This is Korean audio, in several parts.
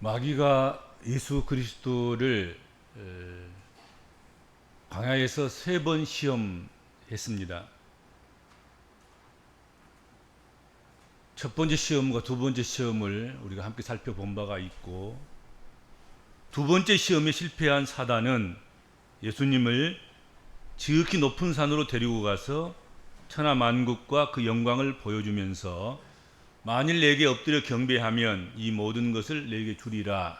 마귀가 예수 그리스도를 에, 광야에서 세 번 시험했습니다. 첫 번째 시험과 두 번째 시험을 우리가 함께 살펴본 바가 있고 두 번째 시험에 실패한 사단은 예수님을 지극히 높은 산으로 데리고 가서 천하 만국과 그 영광을 보여주면서 만일 내게 엎드려 경배하면 이 모든 것을 내게 주리라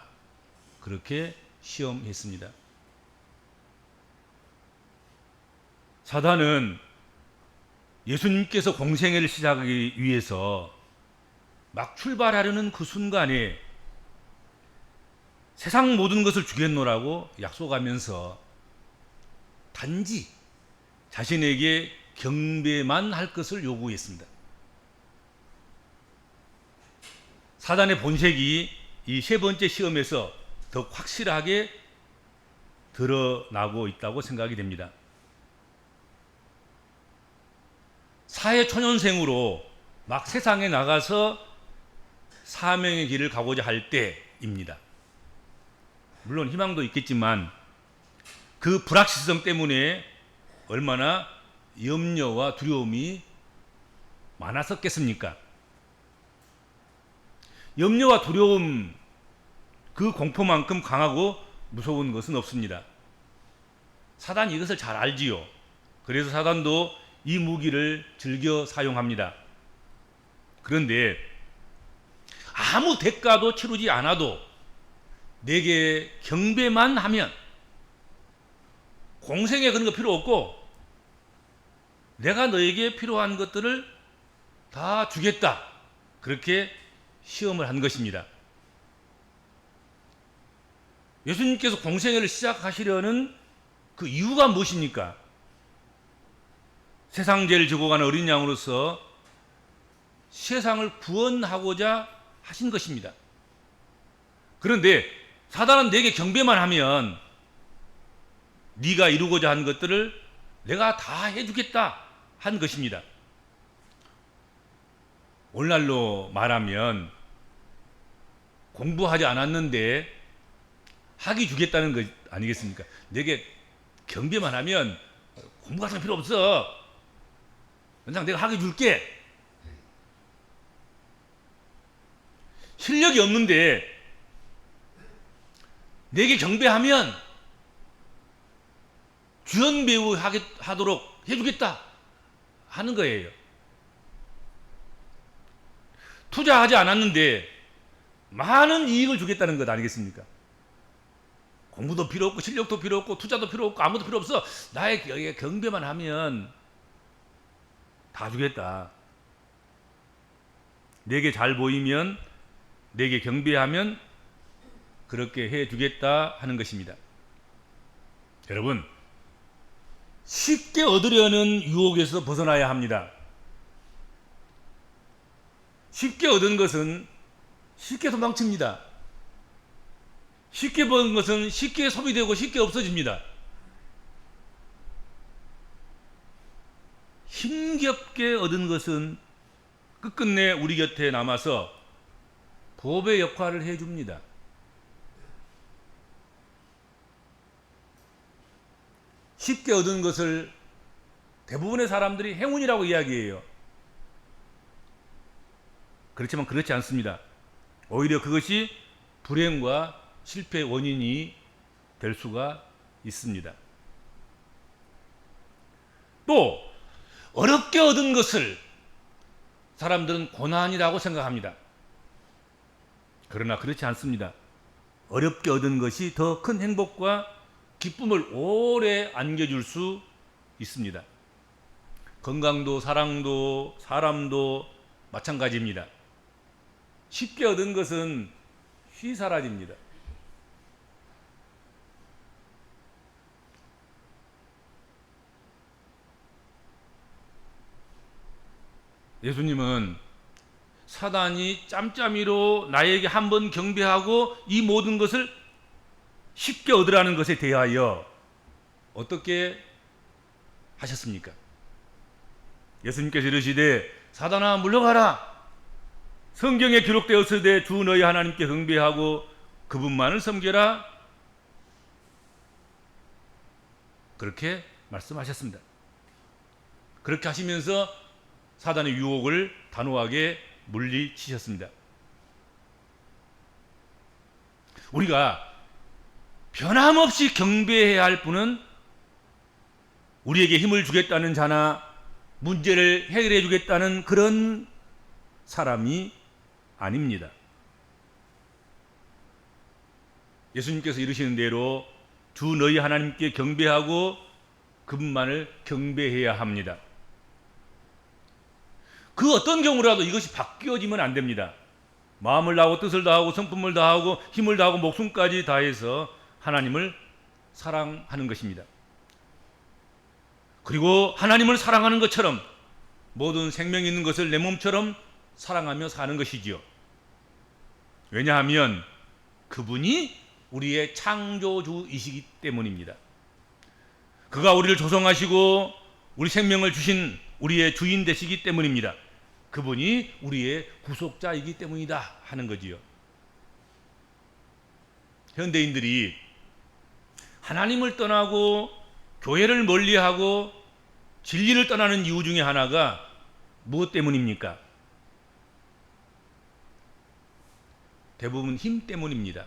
그렇게 시험했습니다. 사단은 예수님께서 공생애를 시작하기 위해서 막 출발하려는 그 순간에 세상 모든 것을 주겠노라고 약속하면서 단지 자신에게 경배만 할 것을 요구했습니다. 사단의 본색이 이 세 번째 시험에서 더 확실하게 드러나고 있다고 생각이 됩니다. 사회 초년생으로 막 세상에 나가서 사명의 길을 가고자 할 때입니다. 물론 희망도 있겠지만 그 불확실성 때문에 얼마나 염려와 두려움이 많았었겠습니까? 염려와 두려움 그 공포만큼 강하고 무서운 것은 없습니다. 사단이 이것을 잘 알지요. 그래서 사단도 이 무기를 즐겨 사용합니다. 그런데 아무 대가도 치르지 않아도 내게 경배만 하면 공생에 그런 거 필요 없고 내가 너에게 필요한 것들을 다 주겠다. 그렇게 시험을 한 것입니다. 예수님께서 공생애를 시작하시려는 그 이유가 무엇입니까? 세상 죄를 지고 가는 어린 양으로서 세상을 구원하고자 하신 것입니다. 그런데 사단은 내게 경배만 하면 네가 이루고자 한 것들을 내가 다 해주겠다 한 것입니다. 오늘날로 말하면 공부하지 않았는데 학위 주겠다는 것 아니겠습니까? 내게 경배만 하면 공부 같은 거 필요 없어. 그냥 내가 학위 줄게. 실력이 없는데 내게 경배하면 주연 배우 하도록 해주겠다 하는 거예요. 투자하지 않았는데 많은 이익을 주겠다는 것 아니겠습니까? 공부도 필요 없고 실력도 필요 없고 투자도 필요 없고 아무도 필요 없어. 나의 경배만 하면 다 주겠다. 내게 잘 보이면 내게 경배하면 그렇게 해 주겠다 하는 것입니다. 여러분 쉽게 얻으려는 유혹에서 벗어나야 합니다. 쉽게 얻은 것은 쉽게 도망칩니다. 쉽게 버는 것은 쉽게 소비되고 쉽게 없어집니다. 힘겹게 얻은 것은 끝끝내 우리 곁에 남아서 보배 역할을 해줍니다. 쉽게 얻은 것을 대부분의 사람들이 행운이라고 이야기해요. 그렇지만 그렇지 않습니다. 오히려 그것이 불행과 실패의 원인이 될 수가 있습니다. 또 어렵게 얻은 것을 사람들은 고난이라고 생각합니다. 그러나 그렇지 않습니다. 어렵게 얻은 것이 더 큰 행복과 기쁨을 오래 안겨줄 수 있습니다. 건강도 사랑도 사람도 마찬가지입니다. 쉽게 얻은 것은 쉬 사라집니다. 예수님은 사단이 짬짬이로 나에게 한 번 경배하고 이 모든 것을 쉽게 얻으라는 것에 대하여 어떻게 하셨습니까? 예수님께서 이르시되 사단아 물러가라 성경에 기록되었으되 주 너희 하나님께 경배하고 그분만을 섬겨라. 그렇게 말씀하셨습니다. 그렇게 하시면서 사단의 유혹을 단호하게 물리치셨습니다. 우리가 변함없이 경배해야 할 분은 우리에게 힘을 주겠다는 자나 문제를 해결해 주겠다는 그런 사람이 아닙니다. 예수님께서 이르시는 대로 주 너희 하나님께 경배하고 그분만을 경배해야 합니다. 그 어떤 경우라도 이것이 바뀌어지면 안 됩니다. 마음을 다하고 뜻을 다하고 성품을 다하고 힘을 다하고 목숨까지 다해서 하나님을 사랑하는 것입니다. 그리고 하나님을 사랑하는 것처럼 모든 생명 있는 것을 내 몸처럼 사랑하며 사는 것이지요. 왜냐하면 그분이 우리의 창조주이시기 때문입니다. 그가 우리를 조성하시고 우리 생명을 주신 우리의 주인 되시기 때문입니다. 그분이 우리의 구속자이기 때문이다 하는 거지요. 현대인들이 하나님을 떠나고 교회를 멀리하고 진리를 떠나는 이유 중에 하나가 무엇 때문입니까? 대부분 힘 때문입니다.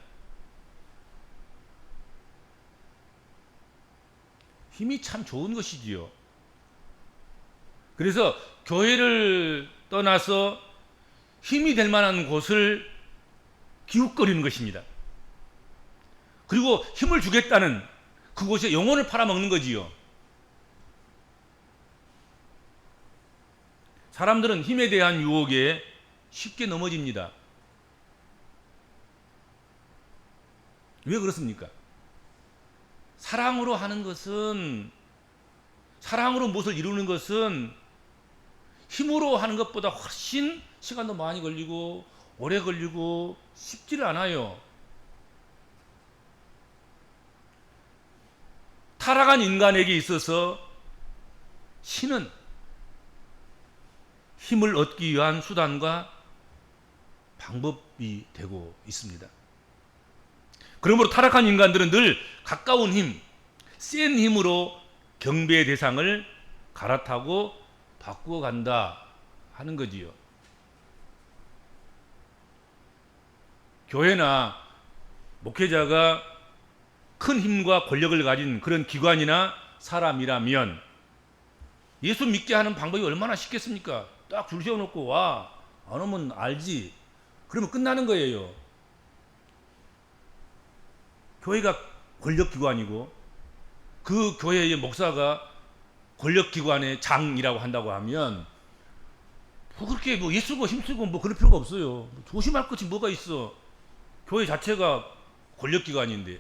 힘이 참 좋은 것이지요. 그래서 교회를 떠나서 힘이 될 만한 곳을 기웃거리는 것입니다. 그리고 힘을 주겠다는 그곳에 영혼을 팔아먹는 거지요. 사람들은 힘에 대한 유혹에 쉽게 넘어집니다. 왜 그렇습니까? 사랑으로 하는 것은 사랑으로 무엇을 이루는 것은 힘으로 하는 것보다 훨씬 시간도 많이 걸리고 오래 걸리고 쉽지를 않아요. 타락한 인간에게 있어서 신은 힘을 얻기 위한 수단과 방법이 되고 있습니다. 그러므로 타락한 인간들은 늘 가까운 힘, 센 힘으로 경배의 대상을 갈아타고 바꾸어 간다 하는 거지요. 교회나 목회자가 큰 힘과 권력을 가진 그런 기관이나 사람이라면 예수 믿게 하는 방법이 얼마나 쉽겠습니까? 딱 줄 세워놓고 와, 안 오면 알지. 그러면 끝나는 거예요. 교회가 권력기관이고 그 교회의 목사가 권력기관의 장이라고 한다고 하면 뭐 그렇게 뭐 예수고 힘쓰고 뭐 그럴 필요가 없어요. 조심할 것이 뭐가 있어. 교회 자체가 권력기관인데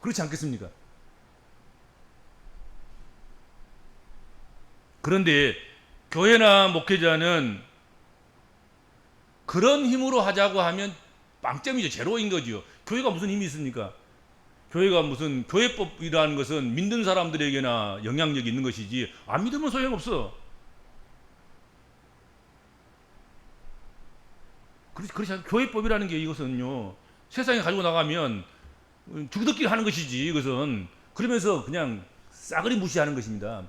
그렇지 않겠습니까? 그런데 교회나 목회자는 그런 힘으로 하자고 하면 빵점이죠. 제로인 거죠. 교회가 무슨 힘이 있습니까? 교회가 무슨 교회법이라는 것은 믿는 사람들에게나 영향력이 있는 것이지 안 믿으면 소용없어. 그렇지, 그렇지 않 교회법이라는 게 이것은요 세상에 가지고 나가면 주도끼리 하는 것이지 이것은 그러면서 그냥 싸그리 무시하는 것입니다.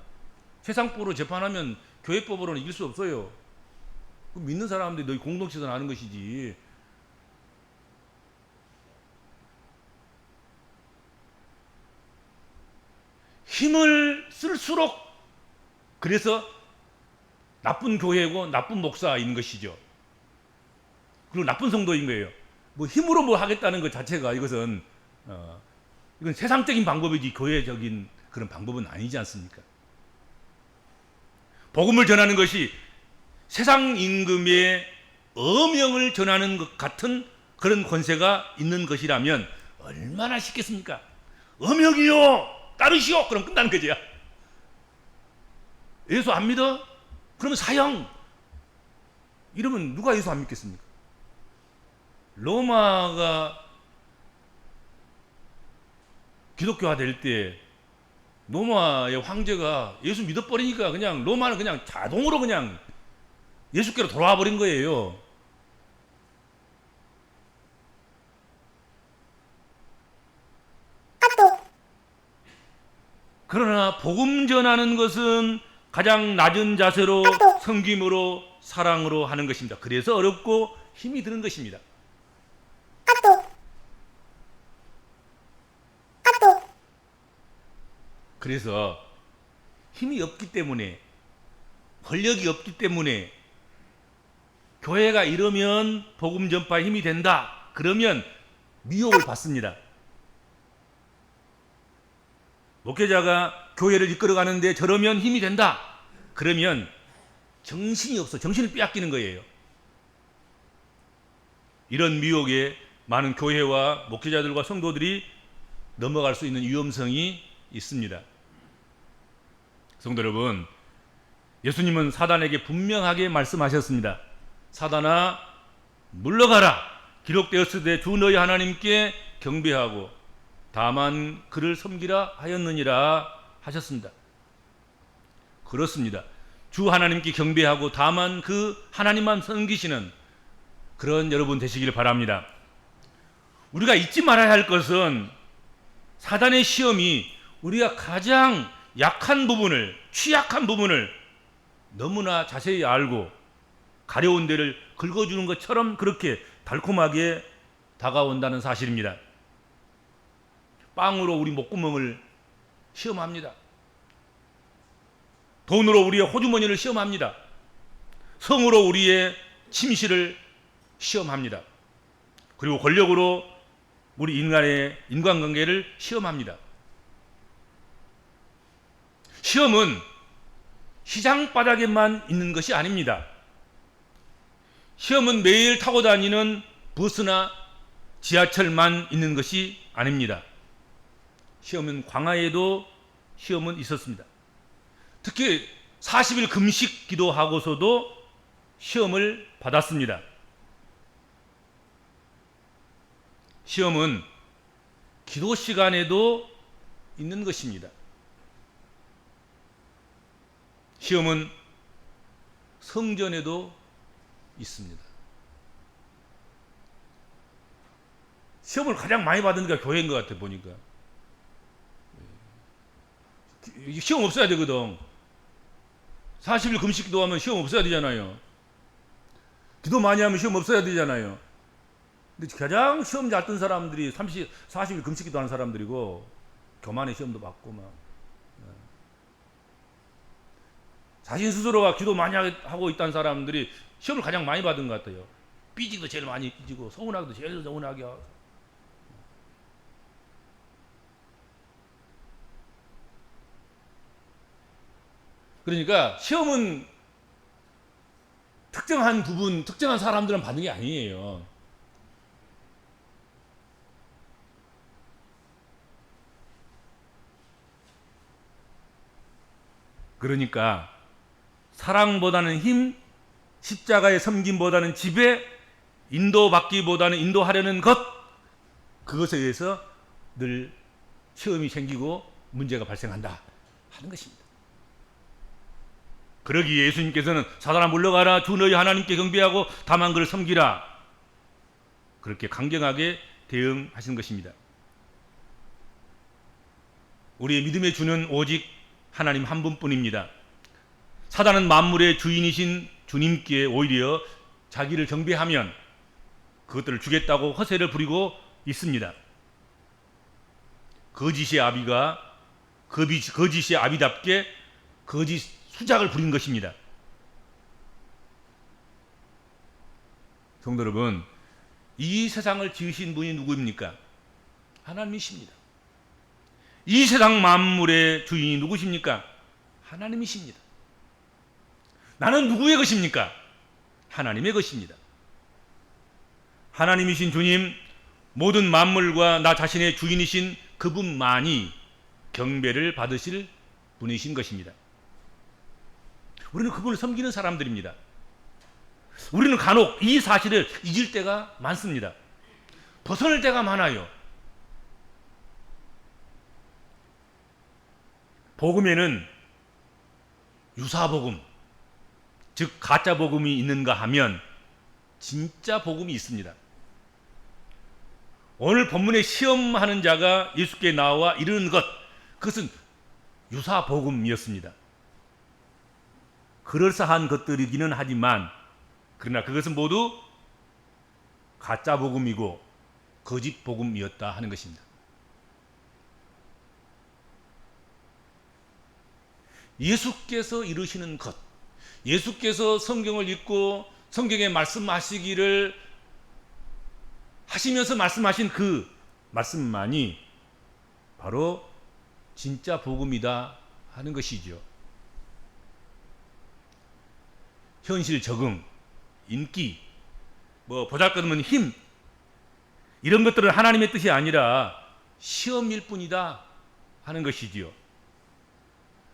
세상법으로 재판하면 교회법으로는 이길 수 없어요. 믿는 사람들이 너희 공동체에서 하는 것이지 힘을 쓸수록 그래서 나쁜 교회고 나쁜 목사인 것이죠. 그리고 나쁜 성도인 거예요. 뭐 힘으로 뭐 하겠다는 것 자체가 이것은 어, 이건 세상적인 방법이지 교회적인 그런 방법은 아니지 않습니까? 복음을 전하는 것이 세상 임금의 어명을 전하는 것 같은 그런 권세가 있는 것이라면 얼마나 쉽겠습니까? 어명이요! 따르시오! 그럼 끝나는 거죠. 예수 안 믿어? 그러면 사형! 이러면 누가 예수 안 믿겠습니까? 로마가 기독교화 될 때 로마의 황제가 예수 믿어버리니까 그냥 로마는 그냥 자동으로 그냥 예수께로 돌아와 버린 거예요. 그러나 복음 전하는 것은 가장 낮은 자세로 섬김으로 사랑으로 하는 것입니다. 그래서 어렵고 힘이 드는 것입니다. 그래서 힘이 없기 때문에 권력이 없기 때문에 교회가 이러면 복음 전파에 힘이 된다. 그러면 미혹을 받습니다. 목회자가 교회를 이끌어 가는데 저러면 힘이 된다. 그러면 정신이 없어. 정신을 빼앗기는 거예요. 이런 미혹에 많은 교회와 목회자들과 성도들이 넘어갈 수 있는 위험성이 있습니다. 성도 여러분, 예수님은 사단에게 분명하게 말씀하셨습니다. 사단아, 물러가라. 기록되었으되 주 너희 하나님께 경배하고 다만 그를 섬기라 하였느니라 하셨습니다. 그렇습니다. 주 하나님께 경배하고 다만 그 하나님만 섬기시는 그런 여러분 되시길 바랍니다. 우리가 잊지 말아야 할 것은 사단의 시험이 우리가 가장 약한 부분을, 취약한 부분을 너무나 자세히 알고 가려운 데를 긁어주는 것처럼 그렇게 달콤하게 다가온다는 사실입니다. 빵으로 우리 목구멍을 시험합니다. 돈으로 우리의 호주머니를 시험합니다. 성으로 우리의 침실을 시험합니다. 그리고 권력으로 우리 인간의 인간관계를 시험합니다. 시험은 시장 바닥에만 있는 것이 아닙니다. 시험은 매일 타고 다니는 버스나 지하철만 있는 것이 아닙니다. 시험은 광야에도 시험은 있었습니다. 특히 40일 금식 기도하고서도 시험을 받았습니다. 시험은 기도 시간에도 있는 것입니다. 시험은 성전에도 있습니다. 시험을 가장 많이 받은 게 교회인 것 같아 보니까. 시험 없어야 되거든. 40일 금식 기도하면 시험 없어야 되잖아요. 기도 많이 하면 시험 없어야 되잖아요. 근데 가장 시험 잘 뜬 사람들이 30, 40일 금식 기도하는 사람들이고 교만의 시험도 받고 막 네. 자신 스스로가 기도 많이 하고 있다는 사람들이 시험을 가장 많이 받은 것 같아요. 삐지도 제일 많이 삐지고 서운하기도 제일 서운하게 하고. 그러니까 시험은 특정한 부분, 특정한 사람들은 받는 게 아니에요. 그러니까 사랑보다는 힘, 십자가의 섬김보다는 지배, 인도받기보다는 인도하려는 것, 그것에 의해서 늘 시험이 생기고 문제가 발생한다 하는 것입니다. 그러기에 예수님께서는 사단아 물러가라 주 너희 하나님께 경배하고 다만 그를 섬기라 그렇게 강경하게 대응하신 것입니다. 우리의 믿음의 주는 오직 하나님 한 분뿐입니다. 사단은 만물의 주인이신 주님께 오히려 자기를 경배하면 그것들을 주겠다고 허세를 부리고 있습니다. 거짓의 아비가 거짓의 아비답게 거짓 수작을 부린 것입니다. 성도 여러분, 이 세상을 지으신 분이 누구입니까? 하나님이십니다. 이 세상 만물의 주인이 누구십니까? 하나님이십니다. 나는 누구의 것입니까? 하나님의 것입니다. 하나님이신 주님, 모든 만물과 나 자신의 주인이신 그분만이 경배를 받으실 분이신 것입니다. 우리는 그분을 섬기는 사람들입니다. 우리는 간혹 이 사실을 잊을 때가 많습니다. 벗어날 때가 많아요. 복음에는 유사 복음, 즉 가짜 복음이 있는가 하면 진짜 복음이 있습니다. 오늘 본문에 시험하는 자가 예수께 나와 이르는 것, 그것은 유사 복음이었습니다. 그럴싸한 것들이기는 하지만 그러나 그것은 모두 가짜 복음이고 거짓 복음이었다 하는 것입니다. 예수께서 이루시는 것, 예수께서 성경을 읽고 성경에 말씀하시기를 하시면서 말씀하신 그 말씀만이 바로 진짜 복음이다 하는 것이죠. 현실 적응, 인기, 뭐 보잘것없는 힘 이런 것들은 하나님의 뜻이 아니라 시험일 뿐이다 하는 것이지요.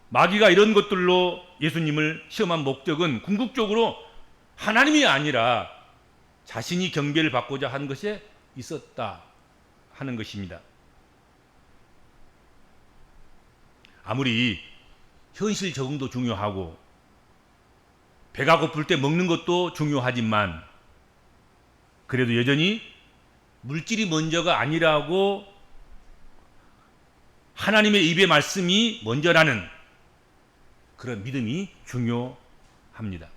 마귀가 이런 것들로 예수님을 시험한 목적은 궁극적으로 하나님이 아니라 자신이 경배를 받고자 한 것에 있었다 하는 것입니다. 아무리 현실 적응도 중요하고 배가 고플 때 먹는 것도 중요하지만 그래도 여전히 물질이 먼저가 아니라고 하나님의 입의 말씀이 먼저라는 그런 믿음이 중요합니다.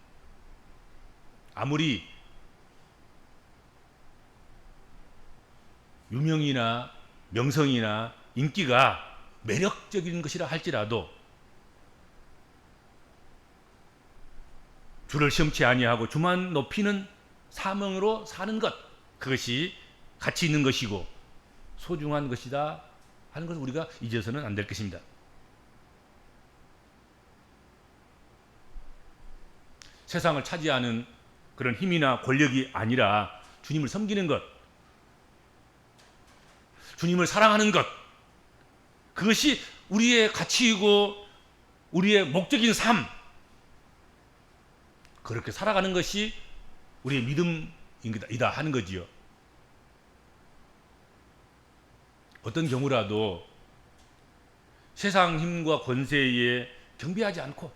아무리 유명이나 명성이나 인기가 매력적인 것이라 할지라도 주를 시험치 아니하고 주만 높이는 사명으로 사는 것 그것이 가치 있는 것이고 소중한 것이다 하는 것을 우리가 잊어서는 안 될 것입니다. 세상을 차지하는 그런 힘이나 권력이 아니라 주님을 섬기는 것, 주님을 사랑하는 것, 그것이 우리의 가치이고 우리의 목적인 삶, 그렇게 살아가는 것이 우리의 믿음이다 하는 거지요. 어떤 경우라도 세상 힘과 권세에 경배하지 않고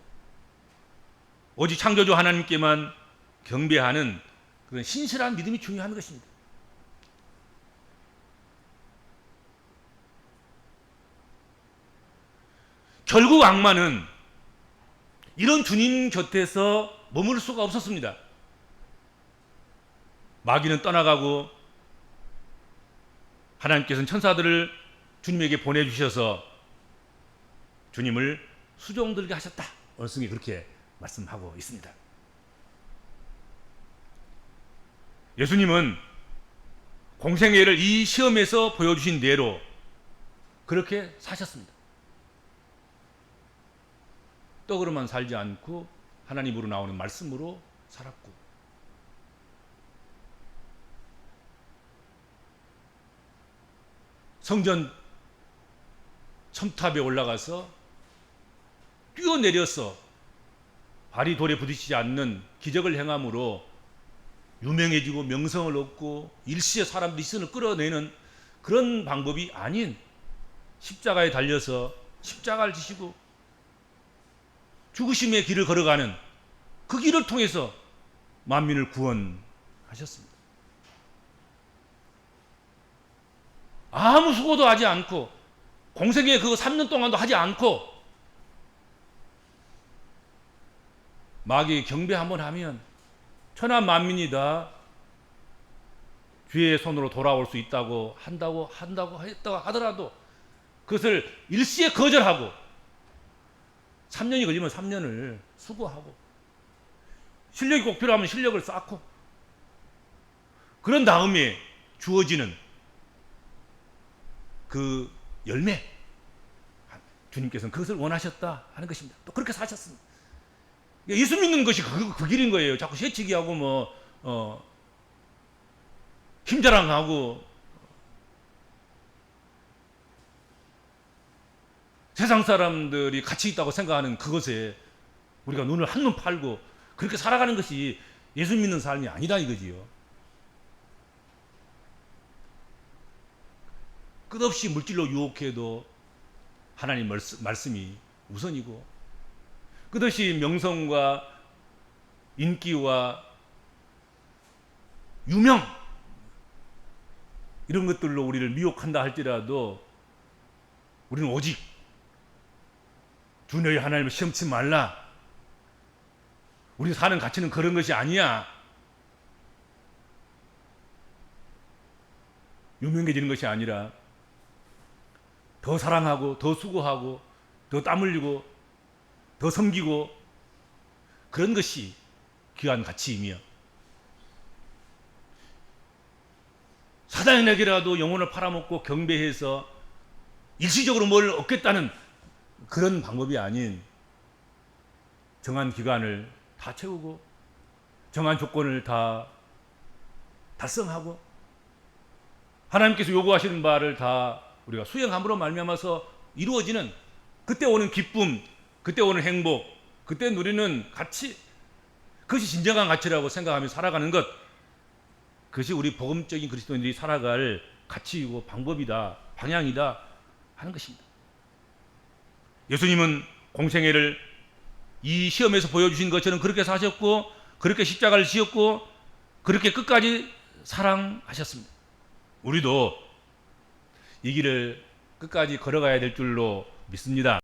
오직 창조주 하나님께만 경배하는 그런 신실한 믿음이 중요한 것입니다. 결국 악마는 이런 주님 곁에서 머물 수가 없었습니다. 마귀는 떠나가고 하나님께서는 천사들을 주님에게 보내주셔서 주님을 수종들게 하셨다. 원숭이 그렇게 말씀하고 있습니다. 예수님은 공생애를 이 시험에서 보여주신 대로 그렇게 사셨습니다. 떡으로만 살지 않고 하나님으로 나오는 말씀으로 살았고. 성전 첨탑에 올라가서 뛰어내려서 발이 돌에 부딪히지 않는 기적을 행함으로 유명해지고 명성을 얻고 일시에 사람들이 시선을 끌어내는 그런 방법이 아닌 십자가에 달려서 십자가를 지시고 죽으심의 길을 걸어가는 그 길을 통해서 만민을 구원하셨습니다. 아무 수고도 하지 않고 공생에 그거 3년 동안도 하지 않고 마귀 경배 한번 하면 천하 만민이 다 주의 손으로 돌아올 수 있다고 한다고 한다고 했다고 하더라도 그것을 일시에 거절하고 3년이 걸리면 3년을 수고하고 실력이 꼭 필요하면 실력을 쌓고 그런 다음에 주어지는 그 열매 주님께서는 그것을 원하셨다 하는 것입니다. 또 그렇게 사셨습니다. 예수 믿는 것이 그, 그 길인 거예요. 자꾸 새치기 하고 뭐 어, 힘자랑하고 세상 사람들이 가치 있다고 생각하는 그것에 우리가 눈을 한눈 팔고 그렇게 살아가는 것이 예수 믿는 삶이 아니다 이거지요. 끝없이 물질로 유혹해도 하나님 말씀 이 우선이고 끝없이 명성과 인기와 유명 이런 것들로 우리를 미혹한다 할지라도 우리는 오직 주 너희 하나님을 시험치 말라. 우리 사는 가치는 그런 것이 아니야. 유명해지는 것이 아니라 더 사랑하고 더 수고하고 더 땀 흘리고 더 섬기고 그런 것이 귀한 가치이며 사단에게라도 영혼을 팔아먹고 경배해서 일시적으로 뭘 얻겠다는 그런 방법이 아닌 정한 기간을 다 채우고 정한 조건을 다 달성하고 하나님께서 요구하시는 바를 다 우리가 수행함으로 말미암아서 이루어지는 그때 오는 기쁨, 그때 오는 행복, 그때 누리는 가치 그것이 진정한 가치라고 생각하며 살아가는 것 그것이 우리 복음적인 그리스도인들이 살아갈 가치이고 방법이다, 방향이다 하는 것입니다. 예수님은 공생애를 이 시험에서 보여주신 것처럼 그렇게 사셨고 그렇게 십자가를 지었고 그렇게 끝까지 사랑하셨습니다. 우리도 이 길을 끝까지 걸어가야 될 줄로 믿습니다.